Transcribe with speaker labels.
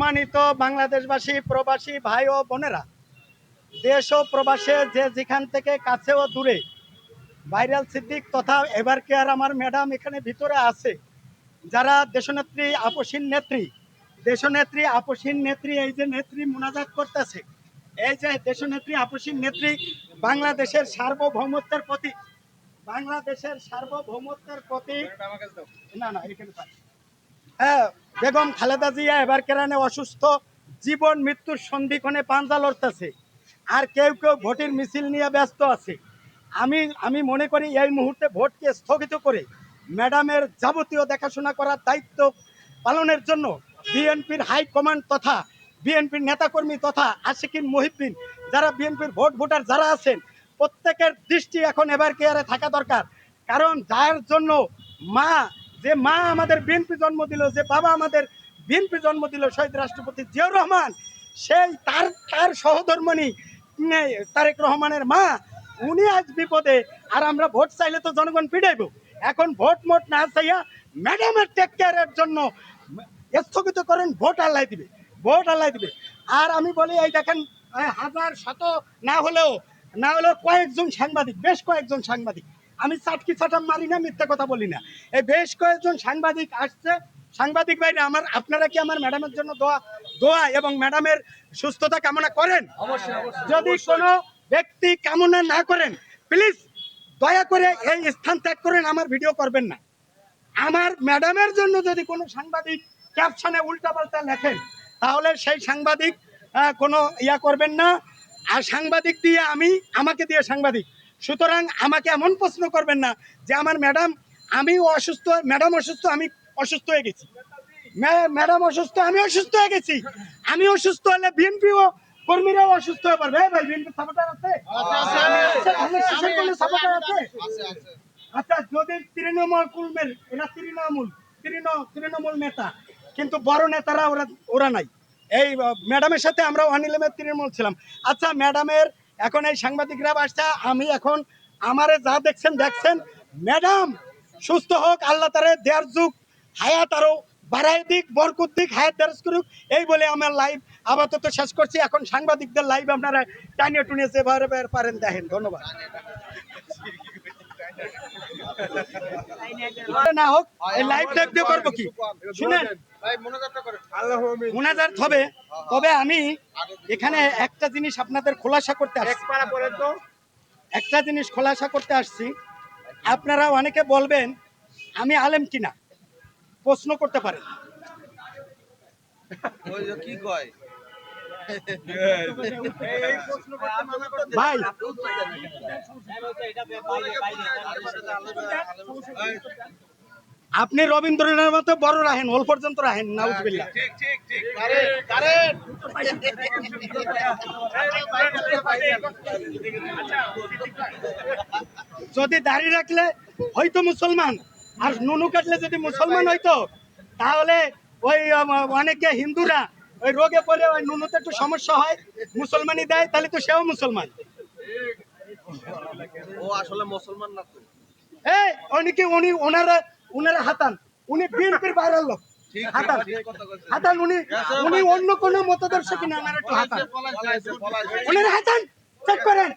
Speaker 1: সম্মানিত বাংলাদেশবাসী প্রবাসী ভাই ও বোনেরা দেশ ও প্রবাসে যে যেখান থেকে কাছে ও দূরে ভাইরাল সিদ্দিক তথা এবার কেয়ার আমার ম্যাডাম এখানে ভিতরে আছে যারা দেশনেত্রী আপসীন নেত্রী দেশনেত্রী আপসীন নেত্রী এই যে নেত্রী মোনাজাত করতেছে এই যে দেশনেত্রী আপসীন নেত্রী বাংলাদেশের সার্বভৌমত্বের প্রতি বাংলাদেশের সার্বভৌমত্বের প্রতি না না এখানে হ্যাঁ বেগম খালেদা জিয়া এবার কেরানে অসুস্থ, জীবন, মৃত্যুর সন্ধিক্ষণে পাঞ্জা লড়তেছে। আর কেউ কেউ ভোটের মিছিল নিয়ে ব্যস্ত আছে। আমি আমি মনে করি এই মুহূর্তে ভোটকে স্থগিত করে ম্যাডামের যাবতীয় দেখাশোনা করার দায়িত্ব পালনের জন্য বিএনপির হাইকমান্ড তথা বিএনপির নেতাকর্মী তথা আশিকিন মহিদ্দিন যারা বিএনপির ভোট ভোটার যারা আছেন, প্রত্যেকের দৃষ্টি এখন এবার কেয়ারে থাকা দরকার। কারণ যার জন্য মা যে মা আমাদের বিএনপি জন্ম দিল, যে বাবা আমাদের বিএনপি জন্ম দিল শহীদ রাষ্ট্রপতি জিয়াউর রহমান, সেই তার তার সহধর্মণি তারেক রহমানের মা, উনি আজ বিপদে, আর আমরা ভোট চাইলে তো জনগণ পিড়াইব এখন ভোট মোট না চাইয়া ম্যাডামের টেক কেয়ারের জন্য স্থগিত করেন, ভোট আল্লাহ দিবে, ভোট আল্লাহ দিবে। আর আমি বলি, এই দেখেন হাজার শত না হলেও না হলেও কয়েকজন সাংবাদিক, বেশ কয়েকজন সাংবাদিক আমি চাটকি চাটাম মারি না মিথ্যে কথা বলি না। এই বেশ কয়েকজন সাংবাদিক আসছে। সাংবাদিক ভাইরা আমার আপনারা কি আমার ম্যাডামের জন্য দোয়া দোয়া এবং ম্যাডামের সুস্থতা কামনা করেন? যদি কোনো ব্যক্তি কামনা না করেন প্লিজ দয়া করে এই স্থান ত্যাগ করেন আমার ভিডিও করবেন না। আমার ম্যাডামের জন্য যদি কোনো সাংবাদিক ক্যাপশনে উল্টাপাল্টা লেখেন তাহলে সেই সাংবাদিক কোনো ইয়া করবেন না। আর সাংবাদিক দিয়ে আমি আমাকে দিয়ে সাংবাদিক সুতরাং আমাকে এমন প্রশ্ন করবেন না যে আমার ম্যাডাম আমি অসুস্থ ম্যাডাম অসুস্থ আমি অসুস্থ হয়ে গেছি। ম্যাডাম অসুস্থ আমি অসুস্থ হয়ে গেছি। আমি অসুস্থ হলে বিএনপিও কর্মীরাও অসুস্থ হয়ে পারবে ভাই বিএনপি সাপোর্টার আছে? আচ্ছা, সাপোর্টার আছে আচ্ছা যদি তৃণমূল কুলমের এরা তৃণমূল তৃণ তৃণমূল নেতা কিন্তু বড় নেতারা ওরা ওরা নাই। এই ম্যাডামের সাথে আমরা অনিলেমের তৃণমূল ছিলাম। আচ্ছা ম্যাডামের এখন এই সাংবাদিকরা আসছে আমি এখন আমারে যা দেখছেন দেখছেন। ম্যাডাম, সুস্থ হোক, আল্লাহ তারে দেয়ার যুগ। হায়াত আরও বাড়াই দিক, বরকুত দিক, হায়াত দেয়ার করুক। এই বলে আমার লাইভ আপাতত শেষ করছি। এখন সাংবাদিকদের লাইভ আপনারা টানিয়ে টুনিয়ে যেভাবে পারেন দেখেন। ধন্যবাদ। না হোক এই লাইভ দেখতে করব কি? শুনেন। মোনাজাত হবে তবে আমি এখানে একটা জিনিস আপনাদের খোলাসা করতে আসছি। একটা জিনিস খোলাসা করতে আসছি। আপনারা অনেকে বলবেন আমি আলেম কিনা? প্রশ্ন করতে পারেন।
Speaker 2: কি কয়?
Speaker 1: ভাই। আপনি রবীন্দ্রনাথের মতো বড় রাহেন ওল পর্যন্ত
Speaker 2: কারেন্ট কারেন্ট
Speaker 1: যদি দাড়ি রাখলে হয়তো মুসলমান, আর নুনু কাটলে যদি মুসলমান হইতো, তাহলে ওই অনেকে হিন্দুরা ওই রোগে পড়ে ওই নুনুতে একটু সমস্যা হয় মুসলমানই দেয় তাহলে তো সেও মুসলমান।
Speaker 2: ও আসলে মুসলমান না তো।
Speaker 1: এই অনেকে উনি ওনারা ওনারা হাতান উনি বিএনপির বাইরের লোক। হাতান উনি উনি অন্য কোনো মতদর্শ কিনা আমার একটু হাতান ওনারা হাতান চেক করেন।